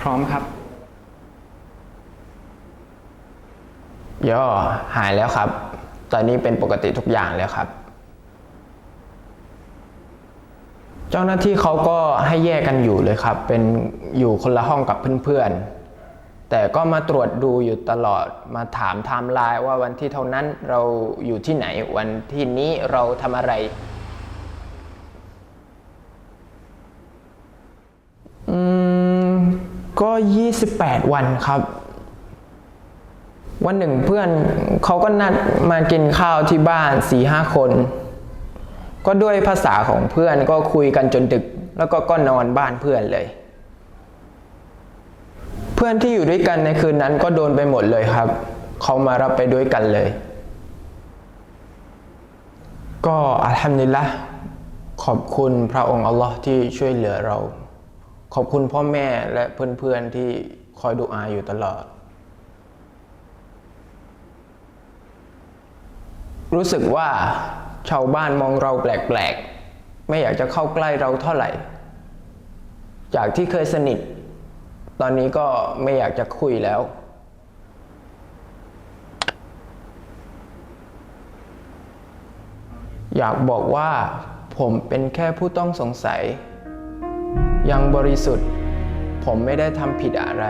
พร้อมครับ ย่อหายแล้วครับ ตอนนี้เป็นปกติทุกอย่างแล้วครับ เจ้าหน้าที่เขาก็ให้แยกกันอยู่เลยครับ เป็นอยู่คนละห้องกับเพื่อนๆ แต่ก็มาตรวจดูอยู่ตลอดมาถามไทม์ไลน์ว่าวันที่เท่านั้นเราอยู่ที่ไหนวันที่นี้เราทำอะไร อืม ก็ 28 วันครับ วันหนึ่งเพื่อนเขาก็นัดมากินข้าวที่บ้านสี่ห้าคน ก็ด้วยภาษาของเพื่อนก็คุยกันจนดึก แล้วก็ก็นอนบ้านเพื่อนเลย เพื่อนที่อยู่ด้วยกันในคืนนั้นก็โดนไปหมดเลยครับเขามารับไปด้วยกันเลย ก็อัลฮัมดุลิลละขอบคุณพระองค์อัลลอฮ์ที่ช่วยเหลือเรา ขอบคุณพ่อแม่และเพื่อนๆที่คอยดูอาอยู่ตลอด รู้สึกว่าชาวบ้านมองเราแปลกๆ ไม่อยากจะเข้าใกล้เราเท่าไหร่ จากที่เคยสนิท ตอนนี้ก็ไม่อยากจะคุยแล้ว อยากบอกว่าผมเป็นแค่ผู้ต้องสงสัย ยังบริสุทธิ์ ผมไม่ได้ทำผิดอะไร